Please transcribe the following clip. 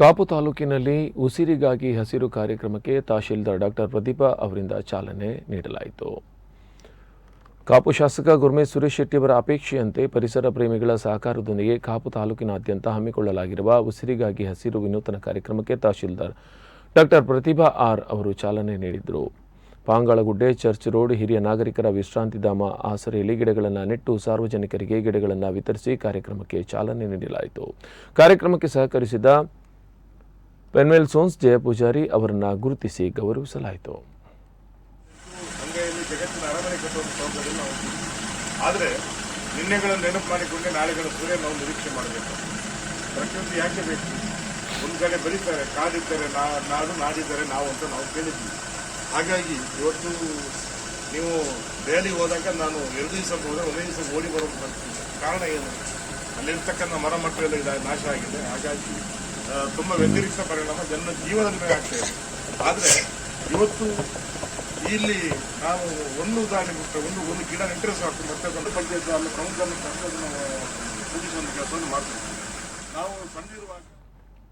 ಕಾಪು ತಾಲೂಕಿನಲ್ಲಿ ಉಸಿರಿಗಾಗಿ ಹಸಿರು ಕಾರ್ಯಕ್ರಮಕ್ಕೆ ತಹಶೀಲ್ದಾರ್ ಡಾಕ್ಟರ್ ಪ್ರದೀಪಾ ಅವರಿಂದ ಚಾಲನೆ ನೀಡಲಾಯಿತು. ಕಾಪು ಶಾಸಕ ಗುರ್ಮೇ ಸುರೇಶ್ ಶೆಟ್ಟಿಯವರ ಅಪೇಕ್ಷೆಯಂತೆ ಪರಿಸರ ಪ್ರೇಮಿಗಳ ಸಹಕಾರದೊಂದಿಗೆ ಕಾಪು ತಾಲೂಕಿನಾದ್ಯಂತ ಹಮ್ಮಿಕೊಳ್ಳಲಾಗಿರುವ ಉಸಿರಿಗಾಗಿ ಹಸಿರು ವಿನೂತನ ಕಾರ್ಯಕ್ರಮಕ್ಕೆ ತಹಶೀಲ್ದಾರ್ ಡಾಕ್ಟರ್ ಪ್ರತಿಭಾ ಆರ್ ಅವರು ಚಾಲನೆ ನೀಡಿದರು. ಪಾಂಗಳಗುಡ್ಡೆ ಚರ್ಚ್ ರೋಡ್ ಹಿರಿಯ ನಾಗರಿಕರ ವಿಶ್ರಾಂತಿಧಾಮ ಆಸರೆಯಲ್ಲಿ ಗಿಡಗಳನ್ನು ನೆಟ್ಟು ಸಾರ್ವಜನಿಕರಿಗೆ ಗಿಡಗಳನ್ನು ವಿತರಿಸಿ ಕಾರ್ಯಕ್ರಮಕ್ಕೆ ಚಾಲನೆ ನೀಡಲಾಯಿತು. ಕಾರ್ಯಕ್ರಮಕ್ಕೆ ಸಹಕರಿಸಿದ ಪೆನ್ವೆಲ್ ಸೋನ್ಸ್ ಜಯಪೂಜಾರಿ ಅವರನ್ನು ಗುರುತಿಸಿ ಗೌರವಿಸಲಾಯಿತು. ಆದರೆ ನಿನ್ನೆಗಳನ್ನು ನೆನಪು ಮಾಡಿಕೊಂಡೆ ನಾಳೆಗಳ ಸೂರ್ಯ ನಾವು ನಿರೀಕ್ಷೆ ಮಾಡಬೇಕು. ಪ್ರಕೃತಿ ಯಾಕೆ ಬೇಕು? ಒಂದು ಕಡೆ ಬರೀತಾರೆ ಕಾಡಿದ್ದಾರೆ ನಾ ನಾಡು ನಾಡಿದ್ದಾರೆ ನಾವು ಅಂತ ನಾವು ಕೇಳಿದ್ವಿ ಹಾಗಾಗಿ ಇವತ್ತು ನೀವು ದೆಹಲಿ ಹೋದಾಗ ನಾನು ಎರಡು ದಿವಸ ಹೋದರೆ ಒಂದೇ ದಿವಸ ಓಡಿ ಬರೋದು ಕಾರಣ ಏನು? ಅಲ್ಲಿರ್ತಕ್ಕಂಥ ಮರ ಮಟ್ಟ ಎಲ್ಲ ನಾಶ ಆಗಿದೆ. ಹಾಗಾಗಿ ತುಂಬ ವ್ಯತಿರಿಕ್ತ ಪರಿಣಾಮ ಜನ ಜೀವನದ ಮೇಲೆ ಆಗ್ತಾ ಇದೆ. ಆದರೆ ಇವತ್ತು ಇಲ್ಲಿ ನಾವು ಒಂದು ಉದಾಹರಣೆ ಬಿಟ್ಟರೆ ಒಂದು ಒಂದು ಗಿಡ ನೆಟ್ಟರೆ ಸಾಕು, ಮತ್ತೆ ಒಂದು ಪಂಚಾಯತ್, ಅಲ್ಲಿ ಪ್ರಮುಖ ಪೂಜಿಸುವಂಥ ಕೆಲಸವನ್ನು ಮಾಡ್ತೀವಿ. ನಾವು ಸಣ್ಣಿರುವಾಗ